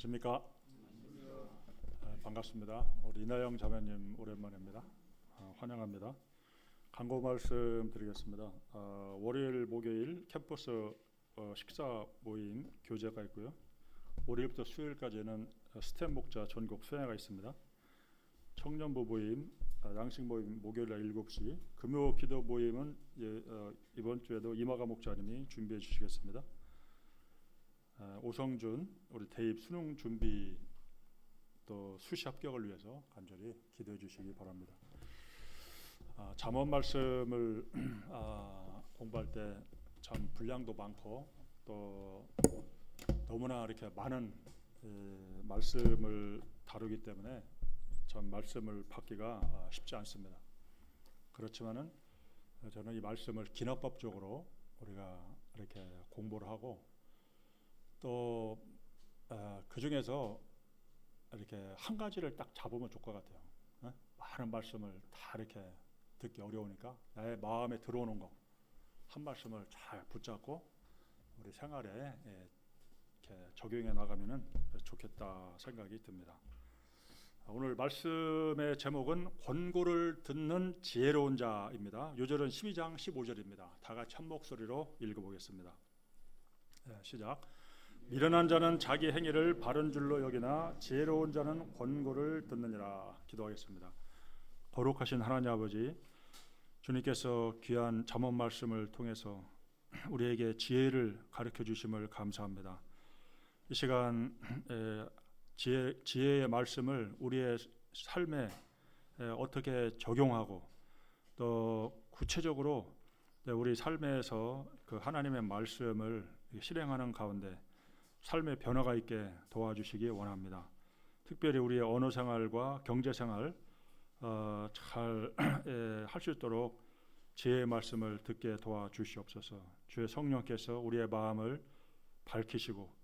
안녕하십니까? 아, 반갑습니다. 우리 이나영 자매님 오랜만입니다. 아, 환영합니다. 광고 말씀 드리겠습니다. 아, 월요일, 목요일 캠퍼스 어, 식사 모임 교제가 있고요. 월요일부터 수요일까지는 스템 목자 전국 수행회가 있습니다. 청년부 모임, 아, 양식 모임 목요일 날 7시, 금요 기도 모임은 예, 어, 이번 주에도 이마가 목자님이 준비해 주시겠습니다. 아, 오성준 우리 대입 수능 준비 또 수시 합격을 위해서 간절히 기도해 주시기 바랍니다. 아, 잠언 말씀을 아, 공부할 때 참 분량도 많고 또 너무나 이렇게 많은 에, 말씀을 다루기 때문에 참 말씀을 받기가 아, 쉽지 않습니다. 그렇지만은 저는 이 말씀을 기납법적으로 우리가 이렇게 공부를 하고 또 그 중에서 이렇게 한 가지를 딱 잡으면 좋을 것 같아요. 어? 많은 말씀을 다 이렇게 듣기 어려우니까 나의 마음에 들어오는 거 한 말씀을 잘 붙잡고 우리 생활에 예, 이렇게 적용해 나가면은 좋겠다 생각이 듭니다. 오늘 말씀의 제목은 권고를 듣는 지혜로운 자입니다. 요절은 12장 15절입니다. 다 같이 한 목소리로 읽어보겠습니다. 네, 시작. 미련한 자는 자기 행위를 바른 줄로 여기나 지혜로운 자는 권고를 듣느니라 기도하겠습니다. 거룩하신 하나님 아버지 주님께서 귀한 잠언 말씀을 통해서 우리에게 지혜를 가르쳐 주심을 감사합니다. 이 시간 에, 지혜, 지혜의 말씀을 우리의 삶에 에, 어떻게 적용하고 또 구체적으로 네, 우리 삶에서 그 하나님의 말씀을 실행하는 가운데 삶의 변화가 있게 도와주시기 원합니다. 특별히 우리의 언어 생활과 경제 생활 어, 잘할 수 있도록 지혜의 말씀을 듣게 도와주시옵소서. 주의 성령께서 우리의 마음을 밝히시고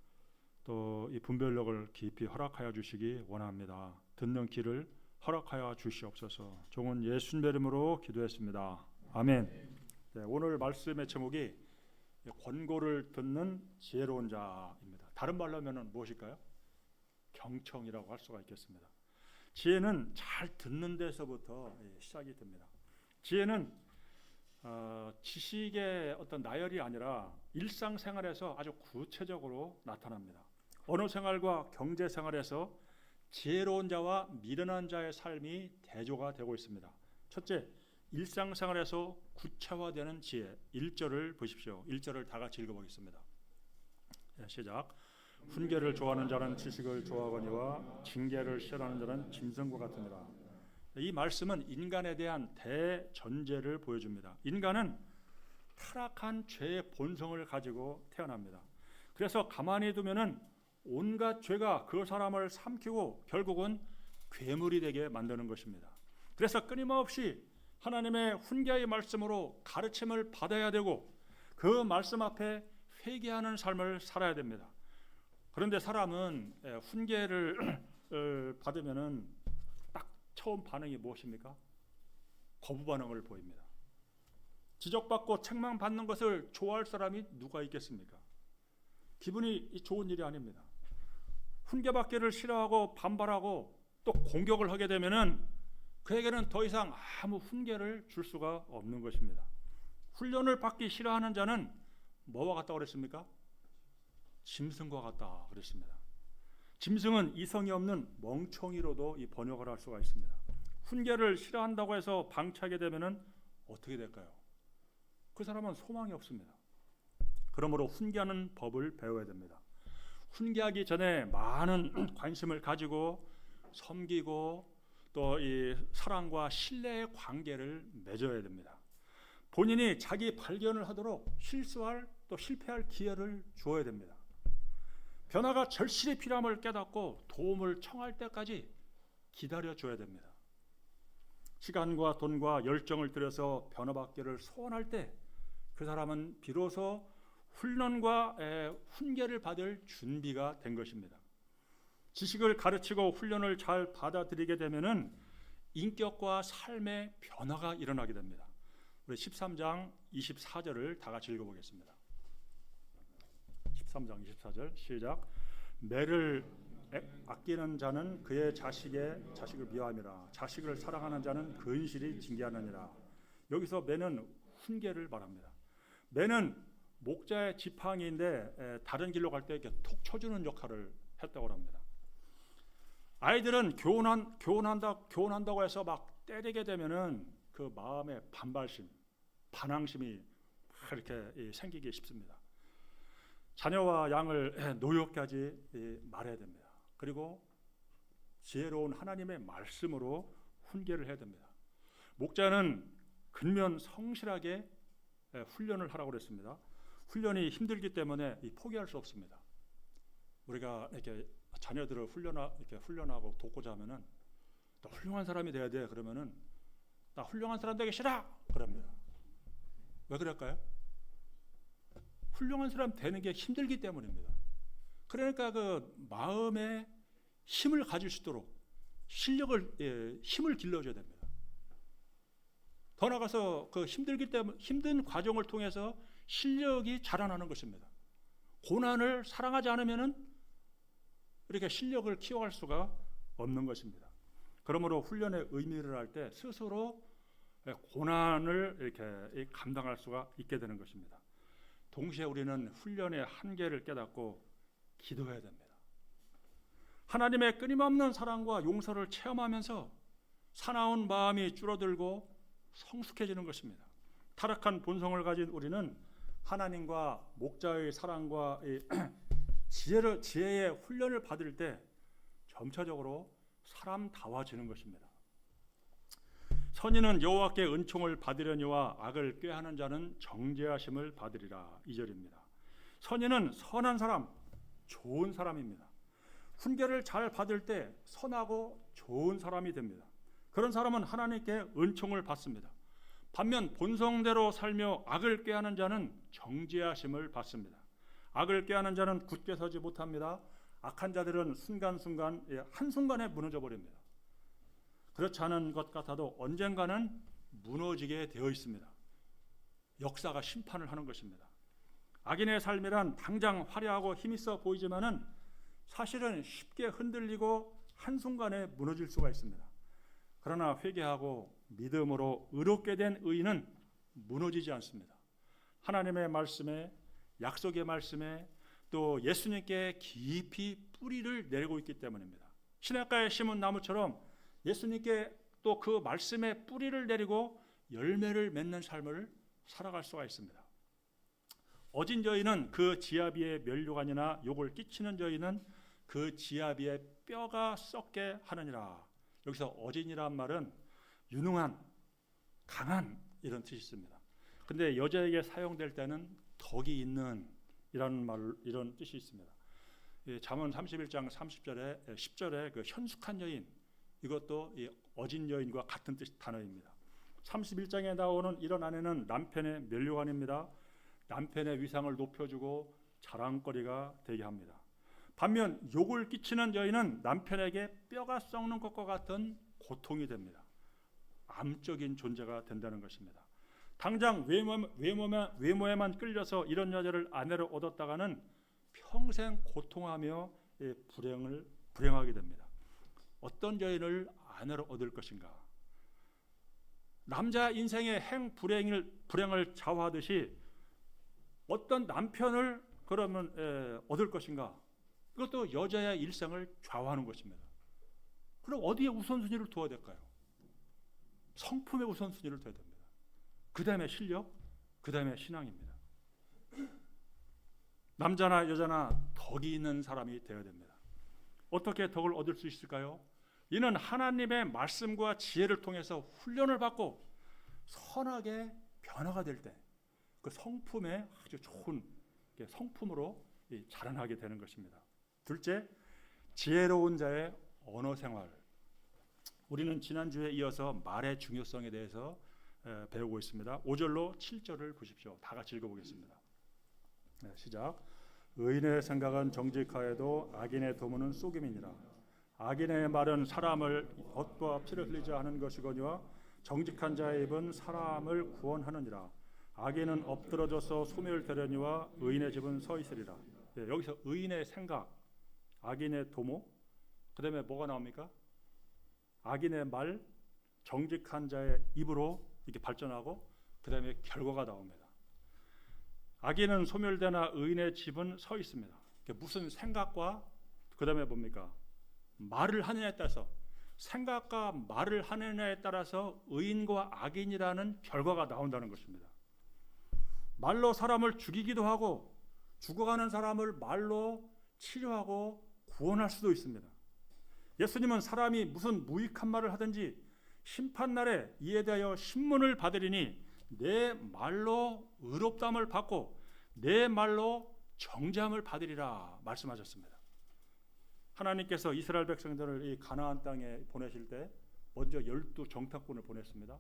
또 이 분별력을 깊이 허락하여 주시기 원합니다. 듣는 길을 허락하여 주시옵소서. 종은 예수님의 이름으로 기도했습니다. 아멘. 네, 오늘 말씀의 제목이 권고를 듣는 지혜로운 자입니다. 다른 말로 하면 무엇일까요? 경청이라고 할 수가 있겠습니다. 지혜는 잘 듣는 데서부터 예, 시작이 됩니다. 지혜는 어, 지식의 어떤 나열이 아니라 일상생활에서 아주 구체적으로 나타납니다. 언어 생활과 경제 생활에서 지혜로운 자와 미련한 자의 삶이 대조가 되고 있습니다. 첫째, 일상생활에서 구체화되는 지혜. 1절을 보십시오. 1절을 다 같이 읽어보겠습니다. 네, 시작. 훈계를 좋아하는 자는 지식을 좋아하거니와 징계를 싫어하는 자는 짐승과 같으니라. 이 말씀은 인간에 대한 대전제를 보여줍니다. 인간은 타락한 죄의 본성을 가지고 태어납니다. 그래서 가만히 두면은 온갖 죄가 그 사람을 삼키고 결국은 괴물이 되게 만드는 것입니다. 그래서 끊임없이 하나님의 훈계의 말씀으로 가르침을 받아야 되고 그 말씀 앞에 회개하는 삶을 살아야 됩니다. 그런데 사람은 훈계를 받으면은 딱 처음 반응이 무엇입니까? 거부 반응을 보입니다. 지적받고 책망받는 것을 좋아할 사람이 누가 있겠습니까? 기분이 좋은 일이 아닙니다. 훈계받기를 싫어하고 반발하고 또 공격을 하게 되면은 그에게는 더 이상 아무 훈계를 줄 수가 없는 것입니다. 훈련을 받기 싫어하는 자는 뭐와 같다 그랬습니까? 짐승과 같다 그랬습니다. 짐승은 이성이 없는 멍청이로도 이 번역을 할 수가 있습니다. 훈계를 싫어한다고 해서 방치하게 되면은 어떻게 될까요? 그 사람은 소망이 없습니다. 그러므로 훈계하는 법을 배워야 됩니다. 훈계하기 전에 많은 관심을 가지고 섬기고 또 이 사랑과 신뢰의 관계를 맺어야 됩니다. 본인이 자기 발견을 하도록 실수할 또 실패할 기회를 주어야 됩니다. 변화가 절실히 필요함을 깨닫고 도움을 청할 때까지 기다려 줘야 됩니다. 시간과 돈과 열정을 들여서 변화받기를 소원할 때 그 사람은 비로소 훈련과 훈계를 받을 준비가 된 것입니다. 지식을 가르치고 훈련을 잘 받아들이게 되면은 인격과 삶의 변화가 일어나게 됩니다. 우리 13장 24절을 다 같이 읽어보겠습니다. 13장 24절 시작. 매를 애- 아끼는 자는 그의 자식의 자식을 미워함이라. 자식을 사랑하는 자는 근실이 징계하느니라. 여기서 매는 훈계를 말합니다. 매는 목자의 지팡이인데 에, 다른 길로 갈 때 이렇게 톡 쳐주는 역할을 했다고 합니다. 아이들은 교훈한 교훈한다 교훈한다고 해서 막 때리게 되면은 그 마음의 반발심 반항심이 이, 생기기 쉽습니다 자녀와 양을 노역까지 이, 말해야 됩니다. 그리고 지혜로운 하나님의 말씀으로 훈계를 해야 됩니다. 목자는 근면 성실하게 예, 훈련을 하라고 그랬습니다. 훈련이 힘들기 때문에 이 포기할 수 없습니다. 우리가 이렇게 자녀들을 훈련하, 이렇게 훈련하고 돕고자 하면은 나 훌륭한 사람이 돼야 돼 그러면은 나 훌륭한 사람 되기 싫어 그럽니다. 왜 그럴까요? 훌륭한 사람 되는 게 힘들기 때문입니다. 그러니까 그 마음에 힘을 가질 수 있도록 실력을 예, 힘을 길러줘야 됩니다. 더 나가서 그 힘들기 때문에 힘든 과정을 통해서 실력이 자라나는 것입니다. 고난을 사랑하지 않으면은 이렇게 실력을 키워갈 수가 없는 것입니다. 그러므로 훈련의 의미를 알때 스스로 예, 고난을 이렇게 감당할 수가 있게 되는 것입니다. 동시에 우리는 훈련의 한계를 깨닫고 기도해야 됩니다. 하나님의 끊임없는 사랑과 용서를 체험하면서 사나운 마음이 줄어들고 성숙해지는 것입니다. 타락한 본성을 가진 우리는 하나님과 목자의 사랑과 이 지혜를 지혜의 훈련을 받을 때 점차적으로 사람다워지는 것입니다. 선인은 여호와께 은총을 받으려니와 악을 꾀하는 자는 정죄하심을 받으리라 이 절입니다. 선인은 선한 사람, 좋은 사람입니다. 훈계를 잘 받을 때 선하고 좋은 사람이 됩니다. 그런 사람은 하나님께 은총을 받습니다. 반면 본성대로 살며 악을 꾀하는 자는 정죄하심을 받습니다. 악을 꾀하는 자는 굳게 서지 못합니다. 악한 자들은 순간순간 예, 한순간에 무너져 버립니다. 그렇지 않은 것 같아도 언젠가는 무너지게 되어 있습니다. 역사가 심판을 하는 것입니다. 악인의 삶이란 당장 화려하고 힘있어 보이지만은 사실은 쉽게 흔들리고 한순간에 무너질 수가 있습니다. 그러나 회개하고 믿음으로 의롭게 된 의인은 무너지지 않습니다. 하나님의 말씀에 약속의 말씀에 또 예수님께 깊이 뿌리를 내리고 있기 때문입니다. 시냇가에 심은 나무처럼 예수님께 또 그 말씀에 뿌리를 내리고 열매를 맺는 삶을 살아갈 수가 있습니다. 어진 저희는 그 지아비의 면류관이나 욕을 끼치는 저희는 그 지아비의 뼈가 썩게 하느니라. 여기서 어진이란 말은 유능한, 강한 이런 뜻이 있습니다. 근데 여자에게 사용될 때는 덕이 있는 이라는 말 이런 뜻이 있습니다. 예, 잠언 31장 30절에 10절에 그 현숙한 여인 이것도 이 어진 여인과 같은 뜻 단어입니다. 31장에 나오는 이런 아내는 남편의 면류관입니다. 남편의 위상을 높여주고 자랑거리가 되게 합니다. 반면 욕을 끼치는 여인은 남편에게 뼈가 썩는 것과 같은 고통이 됩니다. 암적인 존재가 된다는 것입니다. 당장 외모, 외모만, 외모에만 끌려서 이런 여자를 아내로 얻었다가는 평생 고통하며 예, 불행을 불행하게 됩니다. 어떤 여인을 아내로 얻을 것인가? 남자 인생의 행 불행을 불행을 좌우하듯이 어떤 남편을 그러면 에, 얻을 것인가? 이것도 여자의 일생을 좌우하는 것입니다. 그럼 어디에 우선순위를 두어야 될까요? 성품의 우선순위를 둬야 됩니다. 그 다음에 실력, 그 다음에 신앙입니다. 남자나 여자나 덕이 있는 사람이 되어야 됩니다. 어떻게 덕을 얻을 수 있을까요? 이는 하나님의 말씀과 지혜를 통해서 훈련을 받고 선하게 변화가 될 때 그 성품에 아주 좋은 성품으로 자라나게 되는 것입니다. 둘째, 지혜로운 자의 언어 생활. 우리는 지난주에 이어서 말의 중요성에 대해서 배우고 있습니다. 5절로 7절을 보십시오. 다 같이 읽어보겠습니다. 네, 시작. 의인의 생각은 정직하여도 악인의 도모는 속임이니라. 악인의 말은 사람을 엇과 피를 흘리지 하는 것이거니와 정직한 자의 입은 사람을 구원하느니라. 악인은 엎드러져서 소멸되려니와 의인의 집은 서 있으리라. 네, 여기서 의인의 생각, 악인의 도모, 그다음에 뭐가 나옵니까? 악인의 말, 정직한 자의 입으로 이렇게 발전하고 그다음에 결과가 나옵니다. 악인은 소멸되나 의인의 집은 서 있습니다. 무슨 생각과 그다음에 뭡니까? 말을 하느냐에 따라서 생각과 말을 하느냐에 따라서 의인과 악인이라는 결과가 나온다는 것입니다. 말로 사람을 죽이기도 하고 죽어가는 사람을 말로 치료하고 구원할 수도 있습니다. 예수님은 사람이 무슨 무익한 말을 하든지 심판 날에 이에 대하여 신문을 받으리니 내 말로 의롭담을 받고 내 말로 정죄함을 받으리라 말씀하셨습니다. 하나님께서 이스라엘 백성들을 이 가나안 땅에 보내실 때 먼저 열두 정탐꾼을 보냈습니다.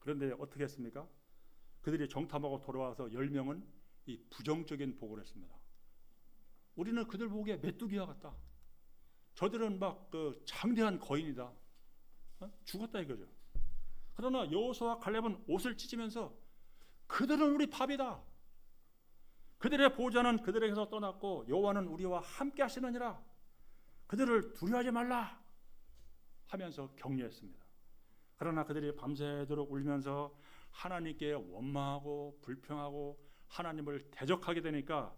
그런데 어떻게 했습니까? 그들이 정탐하고 돌아와서 열 명은 이 부정적인 보고를 했습니다. 우리는 그들 보기에 메뚜기와 같다. 저들은 막 그 장대한 거인이다. 어? 죽었다 이거죠. 그러나 여호수아 갈렙은 옷을 찢으면서 그들은 우리 밥이다. 그들의 보호자는 그들에게서 떠났고 여호와는 우리와 함께 하시느니라. 그들을 두려워하지 말라 하면서 격려했습니다. 그러나 그들이 밤새도록 울면서 하나님께 원망하고 불평하고 하나님을 대적하게 되니까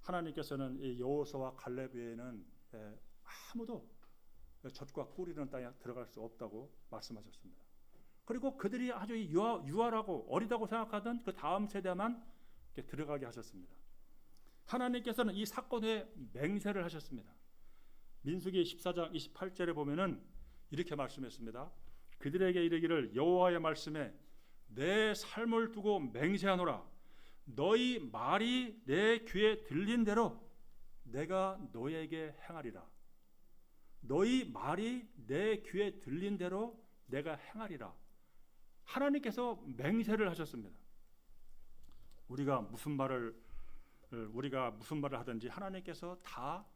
하나님께서는 이 여호수아와 갈렙 외에는 예, 아무도 젖과 꿀이는 땅에 들어갈 수 없다고 말씀하셨습니다. 그리고 그들이 아주 유아, 유아 라고 어리다고 생각하던 그 다음 세대만 들어가게 하셨습니다. 하나님께서는 이 사건에 맹세를 하셨습니다. 민수기 14장 28절에 보면은 이렇게 말씀했습니다. 그들에게 이르기를 여호와의 말씀에 내 삶을 두고 맹세하노라 너희 말이 내 귀에 들린 대로 내가 너에게 행하리라 너희 말이 내 귀에 들린 대로 내가 행하리라 하나님께서 맹세를 하셨습니다. 우리가 무슨 말을 우리가 무슨 말을 하든지 하나님께서 다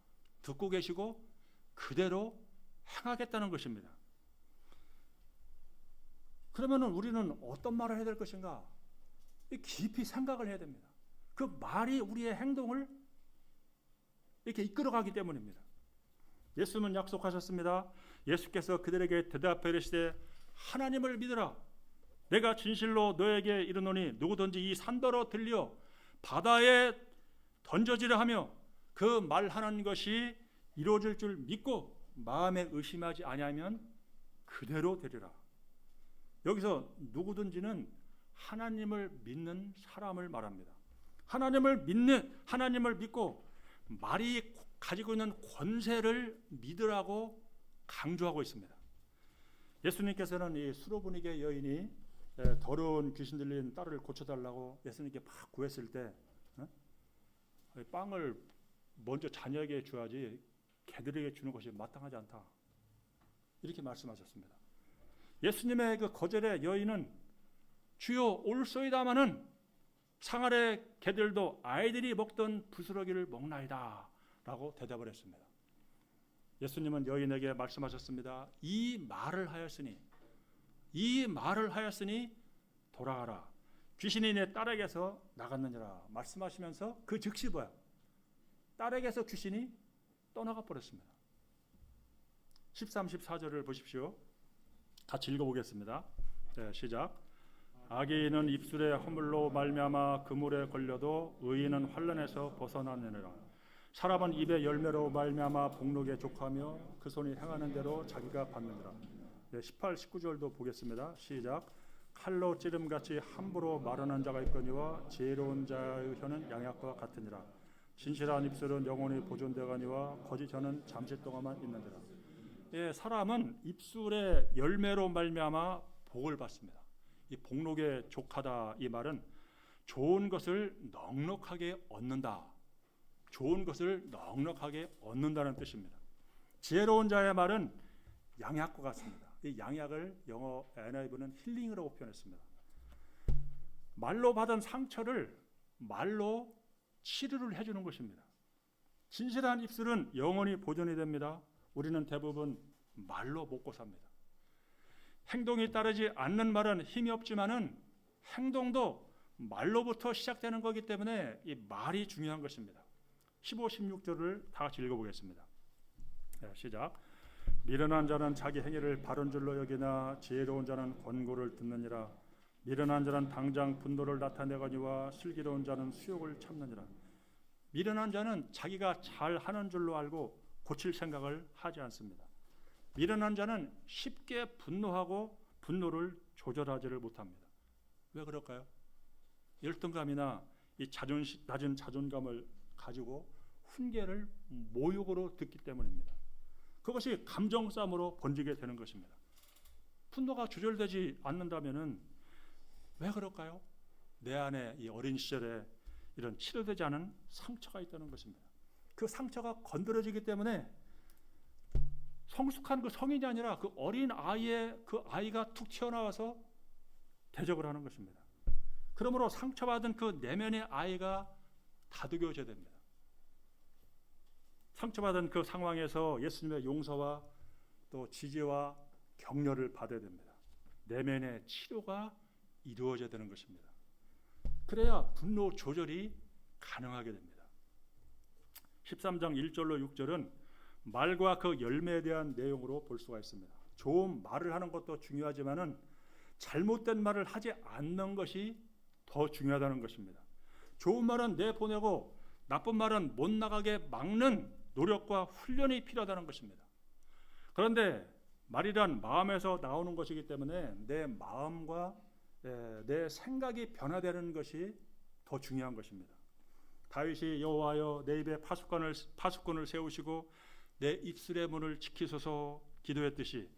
듣고 계시고 그대로 행하겠다는 것입니다. 그러면 우리는 어떤 말을 해야 될 것인가? 깊이 생각을 해야 됩니다. 그 말이 우리의 행동을 이렇게 이끌어가기 때문입니다. 예수는 약속하셨습니다. 예수께서 그들에게 대답해 이르시되 하나님을 믿으라. 내가 진실로 너에게 이르노니 누구든지 이 산더러 들려 바다에 던져지려 하며 그 말하는 것이 이루어질 줄 믿고 마음에 의심하지 아니하면 그대로 되리라. 여기서 누구든지는 하나님을 믿는 사람을 말합니다. 하나님을 믿는 하나님을 믿고 말이 가지고 있는 권세를 믿으라고 강조하고 있습니다. 예수님께서는 이 수로분에게 여인이 더러운 귀신 들린 딸을 고쳐달라고 예수님께 막 구했을 때 어? 빵을 먼저 자녀에게 줘야지 개들에게 주는 것이 마땅하지 않다. 이렇게 말씀하셨습니다. 예수님의 그 거절의 여인은 주여 올소이다마는 상아래 개들도 아이들이 먹던 부스러기를 먹나이다 라고 대답을 했습니다. 예수님은 여인에게 말씀하셨습니다. 이 말을 하였으니 이 말을 하였으니 돌아가라. 귀신이 내 딸에게서 나갔느니라 말씀하시면서 그 즉시 뭐야? 딸에게서 귀신이 떠나가 버렸습니다. 13, 14절을 보십시오. 같이 읽어보겠습니다. 네, 시작. 악인은 입술의 허물로 말미암아 그물에 걸려도 의인은 환란에서 벗어나느니라. 사람은 입의 열매로 말미암아 복록에 족하며 그 손이 행하는 대로 자기가 받느니라. 네, 18, 19절도 보겠습니다. 시작. 칼로 찌름같이 함부로 말하는 자가 있거니와 지혜로운 자의 혀는 양약과 같으니라. 진실한 입술은 영원히 보존되거니와 거짓 혀는 잠시 동안만 있느니라. 예, 사람은 입술의 열매로 말미암아 복을 받습니다. 이 복록에 족하다 이 말은 좋은 것을 넉넉하게 얻는다. 좋은 것을 넉넉하게 얻는다는 뜻입니다. 지혜로운 자의 말은 양약과 같습니다. 이 양약을 영어 NIV는 힐링이라고 표현했습니다. 말로 받은 상처를 말로 치료를 해주는 것입니다. 진실한 입술은 영원히 보존이 됩니다. 우리는 대부분 말로 먹고 삽니다. 행동이 따르지 않는 말은 힘이 없지만은 행동도 말로부터 시작되는 거기 때문에 이 말이 중요한 것입니다. 15, 16절을 다 같이 읽어보겠습니다. 네, 시작. 미련한 자는 자기 행위를 바른 줄로 여기나 지혜로운 자는 권고를 듣느니라. 미련한 자는 당장 분노를 나타내거니와 슬기로운 자는 수욕을 참느니라. 미련한 자는 자기가 잘 하는 줄로 알고 고칠 생각을 하지 않습니다. 미련한 자는 쉽게 분노하고 분노를 조절하지를 못합니다. 왜 그럴까요? 열등감이나 이 자존심 낮은 자존감을 가지고 훈계를 모욕으로 듣기 때문입니다. 그것이 감정 싸움으로 번지게 되는 것입니다. 분노가 조절되지 않는다면은 왜 그럴까요? 내 안에 이 어린 시절에 이런 치료되지 않은 상처가 있다는 것입니다. 그 상처가 건드려지기 때문에 성숙한 그 성인이 아니라 그 어린 아이의 그 아이가 툭 튀어나와서 대적을 하는 것입니다. 그러므로 상처받은 그 내면의 아이가 다독여져야 됩니다. 상처받은 그 상황에서 예수님의 용서와 또 지지와 격려를 받아야 됩니다. 내면의 치료가 이루어져야 되는 것입니다. 그래야 분노 조절이 가능하게 됩니다. 13장 1절로 6절은 말과 그 열매에 대한 내용으로 볼 수가 있습니다. 좋은 말을 하는 것도 중요하지만은 잘못된 말을 하지 않는 것이 더 중요하다는 것입니다. 좋은 말은 내보내고 나쁜 말은 못 나가게 막는 노력과 훈련이 필요하다는 것입니다. 그런데 말이란 마음에서 나오는 것이기 때문에 내 마음과 예, 내 생각이 변화되는 것이 더 중요한 것입니다. 다윗이 여호와여 내 입에 파수꾼을 파수꾼을 세우시고 내 입술의 문을 지키소서 기도했듯이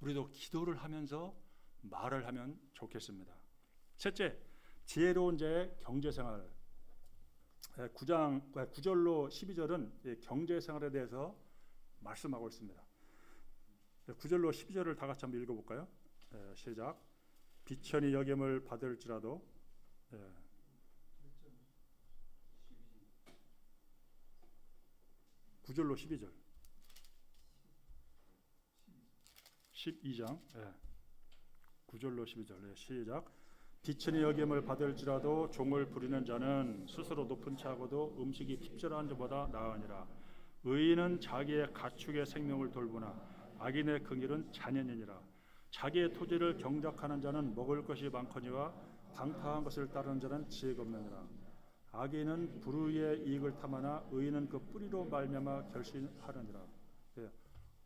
우리도 기도를 하면서 말을 하면 좋겠습니다. 셋째, 지혜로운 자의 경제 생활. 9장 9절로 12절은 경제 생활에 대해서 말씀하고 있습니다. 9절로 12절을 다 같이 한번 읽어 볼까요? 시작. 비천이 여김을 받을지라도 예. 9절로 12절. 12장. 예. 9절로 12절. 예. 시작. 비천이 여김을 받을지라도 종을 부리는 자는 스스로 높은 차고도 음식이 핍절한 자보다 나으니라. 의인은 자기의 가축의 생명을 돌보나 악인의 긍일은 잔연이니라. 자기의 토지를 경작하는 자는 먹을 것이 많거니와 방탕한 것을 따르는 자는 지혜가 없느니라. 악인은 불의의 이익을 탐하나 의인은 그 뿌리로 말미암아 결신하느니라. 예.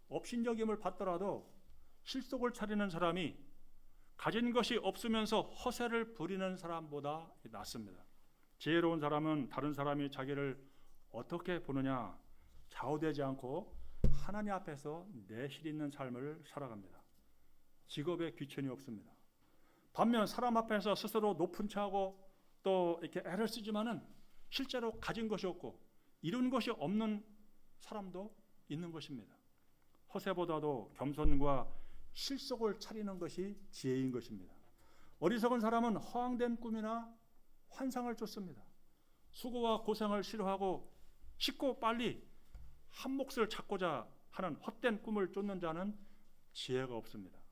업신여김을 받더라도 실속을 차리는 사람이 가진 것이 없으면서 허세를 부리는 사람보다 낫습니다. 지혜로운 사람은 다른 사람이 자기를 어떻게 보느냐 좌우되지 않고 하나님 앞에서 내실 있는 삶을 살아갑니다. 직업에 귀천이 없습니다. 반면 사람 앞에서 스스로 높은 차하고 또 이렇게 애를 쓰지만은 실제로 가진 것이 없고 이룬 것이 없는 사람도 있는 것입니다. 허세보다도 겸손과 실속을 차리는 것이 지혜인 것입니다. 어리석은 사람은 허황된 꿈이나 환상을 쫓습니다. 수고와 고생을 싫어하고 쉽고 빨리 한 몫을 찾고자 하는 헛된 꿈을 쫓는 자는 지혜가 없습니다.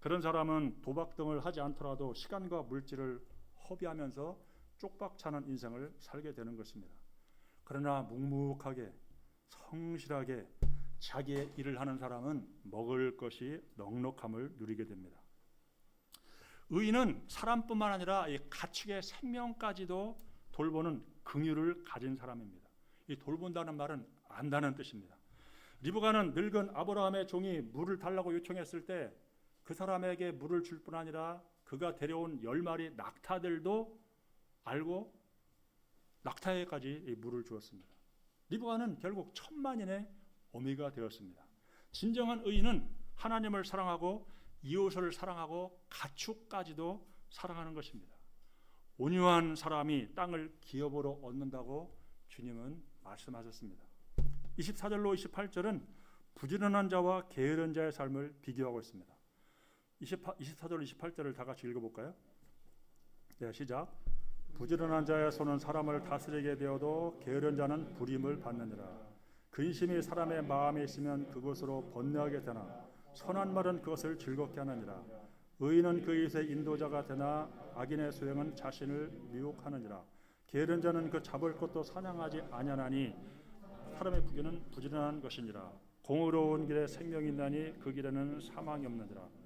그런 사람은 도박 등을 하지 않더라도 시간과 물질을 허비하면서 쪽박차는 인생을 살게 되는 것입니다. 그러나 묵묵하게 성실하게 자기의 일을 하는 사람은 먹을 것이 넉넉함을 누리게 됩니다. 의인은 사람뿐만 아니라 이 가축의 생명까지도 돌보는 긍휼을 가진 사람입니다. 이 돌본다는 말은 안다는 뜻입니다. 리브가는 늙은 아브라함의 종이 물을 달라고 요청했을 때 그 사람에게 물을 줄 뿐 아니라 그가 데려온 열 마리 낙타들도 알고 낙타에까지 물을 주었습니다. 리브가는 결국 천만인의 어미가 되었습니다. 진정한 의인은 하나님을 사랑하고 이웃을 사랑하고 가축까지도 사랑하는 것입니다. 온유한 사람이 땅을 기업으로 얻는다고 주님은 말씀하셨습니다. 24절로 28절은 부지런한 자와 게으른 자의 삶을 비교하고 있습니다. 28, 24절 28절을 다 같이 읽어볼까요? 네, 시작. 부지런한 자의 손은 사람을 다스리게 되어도 게으른 자는 불임을 받느니라. 근심이 사람의 마음에 있으면 그것으로 번뇌하게 되나 선한 말은 그것을 즐겁게 하느니라. 의인은 그 일의 인도자가 되나 악인의 소행은 자신을 미혹하느니라. 게으른 자는 그 잡을 것도 사냥하지 아니하나니 사람의 부귀는 부지런한 것이니라. 공의로운 길에 생명이 있나니 그 길에는 사망이 없느니라.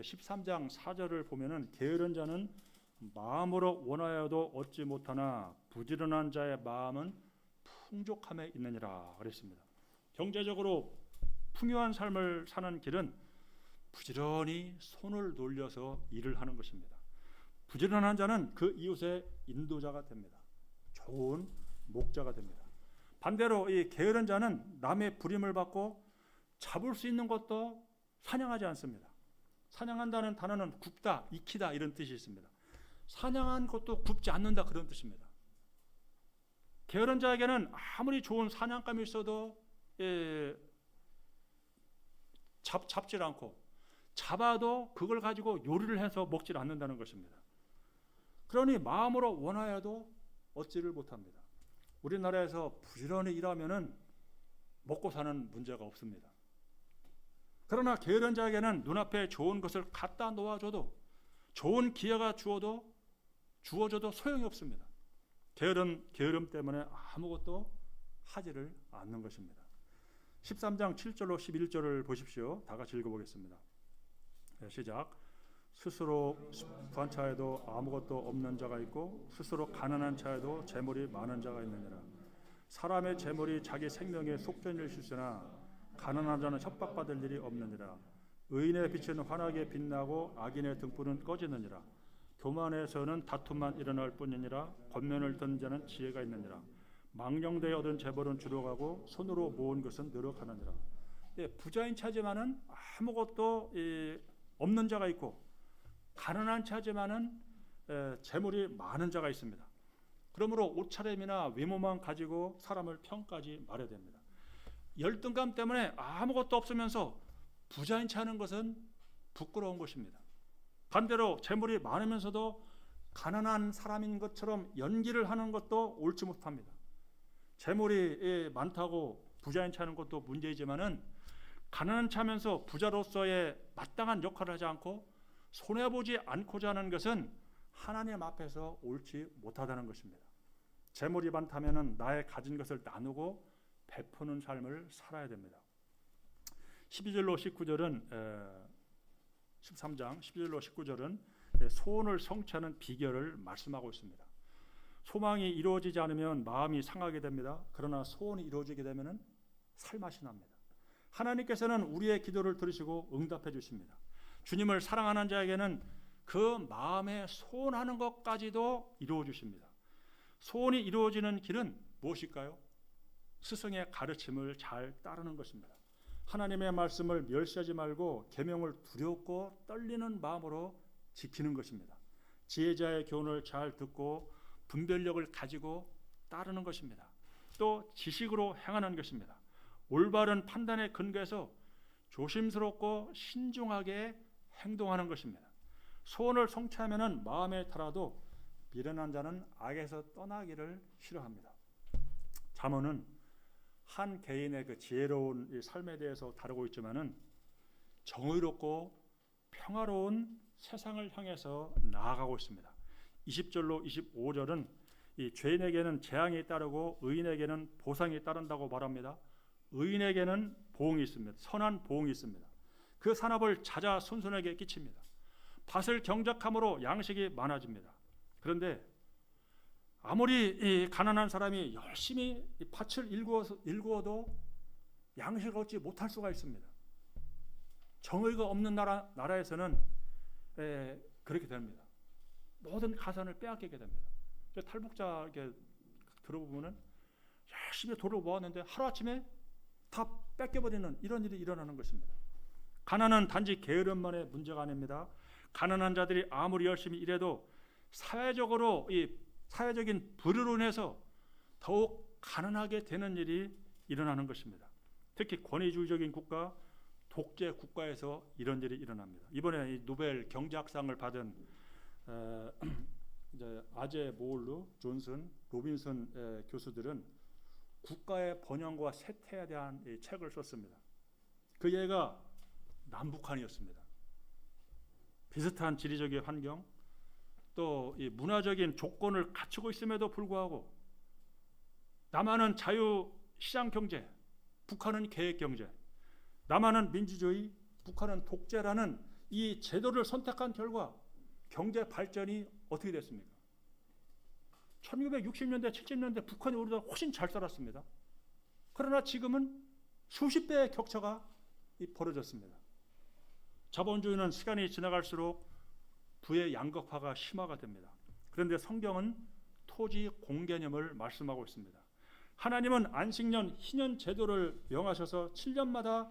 13장 4절을 보면은 게으른 자는 마음으로 원하여도 얻지 못하나 부지런한 자의 마음은 풍족함에 있느니라 그랬습니다. 경제적으로 풍요한 삶을 사는 길은 부지런히 손을 돌려서 일을 하는 것입니다. 부지런한 자는 그 이웃의 인도자가 됩니다. 좋은 목자가 됩니다. 반대로 이 게으른 자는 남의 부림을 받고 잡을 수 있는 것도 사냥하지 않습니다. 사냥한다는 단어는 굽다, 익히다 이런 뜻이 있습니다. 사냥한 것도 굽지 않는다 그런 뜻입니다. 게으른 자에게는 아무리 좋은 사냥감이 있어도 예, 잡, 잡질 않고 잡아도 그걸 가지고 요리를 해서 먹질 않는다는 것입니다. 그러니 마음으로 원하여도 얻지를 못합니다. 우리나라에서 부지런히 일하면은 먹고 사는 문제가 없습니다. 그러나 게으른 자에게는 눈앞에 좋은 것을 갖다 놓아줘도 좋은 기회가 주어도 주어져도 소용이 없습니다. 게으름 게으름 때문에 아무것도 하지를 않는 것입니다. 13장 7절로 11절을 보십시오. 다 같이 읽어보겠습니다. 네, 시작. 스스로 부한 차에도 아무것도 없는 자가 있고 스스로 가난한 차에도 재물이 많은 자가 있느니라. 사람의 재물이 자기 생명의 속전일 실수나 가난한 자는 협박받을 일이 없느니라. 의인의 빛은 환하게 빛나고 악인의 등불은 꺼지느니라. 교만에서는 다툼만 일어날 뿐이니라. 권면을 듣는 자는 지혜가 있느니라. 망령되어 얻은 재벌은 줄어가고 손으로 모은 것은 늘어가느니라. 예, 부자인 차지만은 아무것도 이, 없는 자가 있고 가난한 차지만은 에, 재물이 많은 자가 있습니다. 그러므로 옷차림이나 외모만 가지고 사람을 평가하지 말아야 됩니다. 열등감 때문에 아무것도 없으면서 부자인 체 하는 것은 부끄러운 것입니다. 반대로 재물이 많으면서도 가난한 사람인 것처럼 연기를 하는 것도 옳지 못합니다. 재물이 예, 많다고 부자인 체 하는 것도 문제이지만은 가난한 차면서 부자로서의 마땅한 역할을 하지 않고 손해 보지 않고자 하는 것은 하나님 앞에서 옳지 못하다는 것입니다. 재물이 많다면은 나의 가진 것을 나누고 베푸는 삶을 살아야 됩니다. 12절로 19절은 13장 12절로 19절은 소원을 성취하는 비결을 말씀하고 있습니다. 소망이 이루어지지 않으면 마음이 상하게 됩니다. 그러나 소원이 이루어지게 되면은 살맛이 납니다. 하나님께서는 우리의 기도를 들으시고 응답해 주십니다. 주님을 사랑하는 자에게는 그 마음에 소원하는 것까지도 이루어 주십니다. 소원이 이루어지는 길은 무엇일까요? 스승의 가르침을 잘 따르는 것입니다. 하나님의 말씀을 멸시하지 말고 계명을 두렵고 떨리는 마음으로 지키는 것입니다. 지혜자의 교훈을 잘 듣고 분별력을 가지고 따르는 것입니다. 또 지식으로 행하는 것입니다. 올바른 판단의 근거에서 조심스럽고 신중하게 행동하는 것입니다. 소원을 성취하면은 마음에 달아도 미련한 자는 악에서 떠나기를 싫어합니다. 잠언은 한 개인의 그 지혜로운 삶에 대해서 다루고 있지만은 정의롭고 평화로운 세상을 향해서 나아가고 있습니다. 20절로 25절은 이 죄인에게는 재앙이 따르고 의인에게는 보상이 따른다고 말합니다. 의인에게는 보응이 있습니다. 선한 보응이 있습니다. 그 산업을 찾아 손손에게 끼칩니다. 밭을 경작함으로 양식이 많아집니다. 그런데 아무리 가난한 사람이 열심히 밭을 일구어도 양식을 얻지 못할 수가 있습니다. 정의가 없는 나라, 나라에서는 에, 그렇게 됩니다. 모든 가산을 빼앗기게 됩니다. 탈북자 이렇게 들어보면은 열심히 돈을 모았는데 하루 아침에 다 뺏겨버리는 이런 일이 일어나는 것입니다. 가난은 단지 게으름만의 문제가 아닙니다. 가난한 자들이 아무리 열심히 일해도 사회적으로 이 사회적인 불의로 인해서 더욱 가난하게 되는 일이 일어나는 것입니다. 특히 권위주의적인 국가, 독재 국가에서 이런 일이 일어납니다. 이번에 노벨 경제학상을 받은 어, 이제 아제 모올루, 존슨, 로빈슨 교수들은 국가의 번영과 쇠퇴에 대한 책을 썼습니다. 그 예가 남북한이었습니다. 비슷한 지리적인 환경, 또 문화적인 조건을 갖추고 있음에도 불구하고 남한은 자유 시장 경제, 북한은 계획 경제. 남한은 민주주의, 북한은 독재라는 이 제도를 선택한 결과 경제 발전이 어떻게 됐습니까? 1960년대, 70년대 북한이 우리보다 훨씬 잘 살았습니다. 그러나 지금은 수십 배의 격차가 이 벌어졌습니다. 자본주의는 시간이 지나갈수록 부의 양극화가 심화가 됩니다. 그런데 성경은 토지 공개념을 말씀하고 있습니다. 하나님은 안식년 희년 제도를 명하셔서 7년마다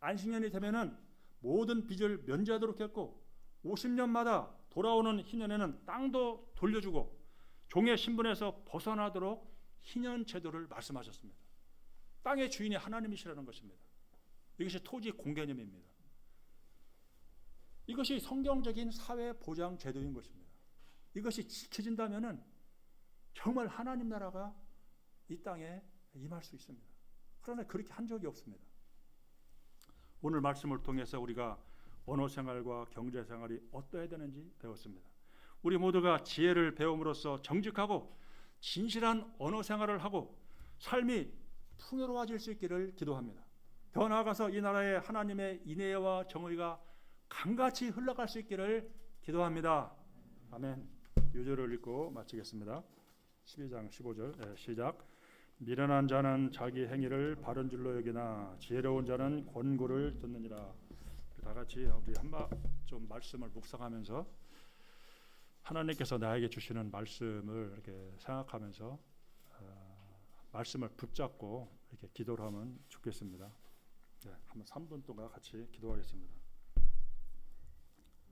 안식년이 되면은 모든 빚을 면제하도록 했고 50년마다 돌아오는 희년에는 땅도 돌려주고 종의 신분에서 벗어나도록 희년 제도를 말씀하셨습니다. 땅의 주인이 하나님이시라는 것입니다. 이것이 토지 공개념입니다. 이것이 성경적인 사회 보장 제도인 것입니다. 이것이 지켜진다면은 정말 하나님 나라가 이 땅에 임할 수 있습니다. 그러나 그렇게 한 적이 없습니다. 오늘 말씀을 통해서 우리가 언어 생활과 경제 생활이 어떠해야 되는지 배웠습니다. 우리 모두가 지혜를 배움으로써 정직하고 진실한 언어 생활을 하고 삶이 풍요로워질 수 있기를 기도합니다. 더 나아가서 이 나라에 하나님의 인애와 정의가 강같이 흘러갈 수 있기를 기도합니다. 아멘. 요절을 읽고 마치겠습니다. 12장 15절 네, 시작. 미련한 자는 자기 행위를 바른 줄로 여기나 지혜로운 자는 권고를 듣느니라. 다 같이 우리 한번 좀 말씀을 묵상하면서 하나님께서 나에게 주시는 말씀을 이렇게 생각하면서 어, 말씀을 붙잡고 이렇게 기도를 하면 좋겠습니다. 네, 한번 3분 동안 같이 기도하겠습니다.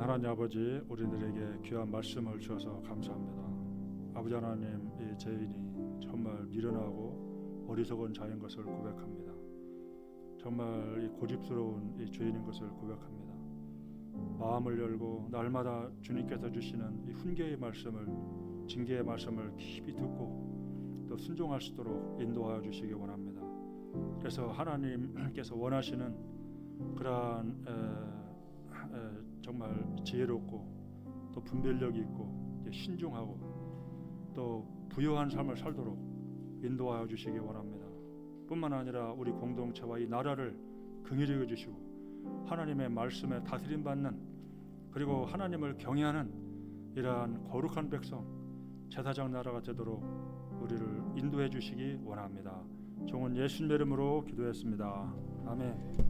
하나님 아버지 우리들에게 귀한 말씀을 주셔서 감사합니다. 아버지 하나님 이 죄인이 정말 미련하고 어리석은 자인 것을 고백합니다. 정말 이 고집스러운 이 죄인인 것을 고백합니다. 마음을 열고 날마다 주님께서 주시는 이 훈계의 말씀을 징계의 말씀을 깊이 듣고 또 순종할 수 있도록 인도하여 주시기 원합니다. 그래서 하나님께서 원하시는 그러한 에, 에, 정말 지혜롭고 또 분별력이 있고 신중하고 또 부유한 삶을 살도록 인도하여 주시기 원합니다. 뿐만 아니라 우리 공동체와 이 나라를 긍휼히 여겨 주시고 하나님의 말씀에 다스림 받는 그리고 하나님을 경외하는 이러한 거룩한 백성 제사장 나라가 되도록 우리를 인도해 주시기 원합니다. 종은 예수님의 이름으로 기도했습니다. 아멘.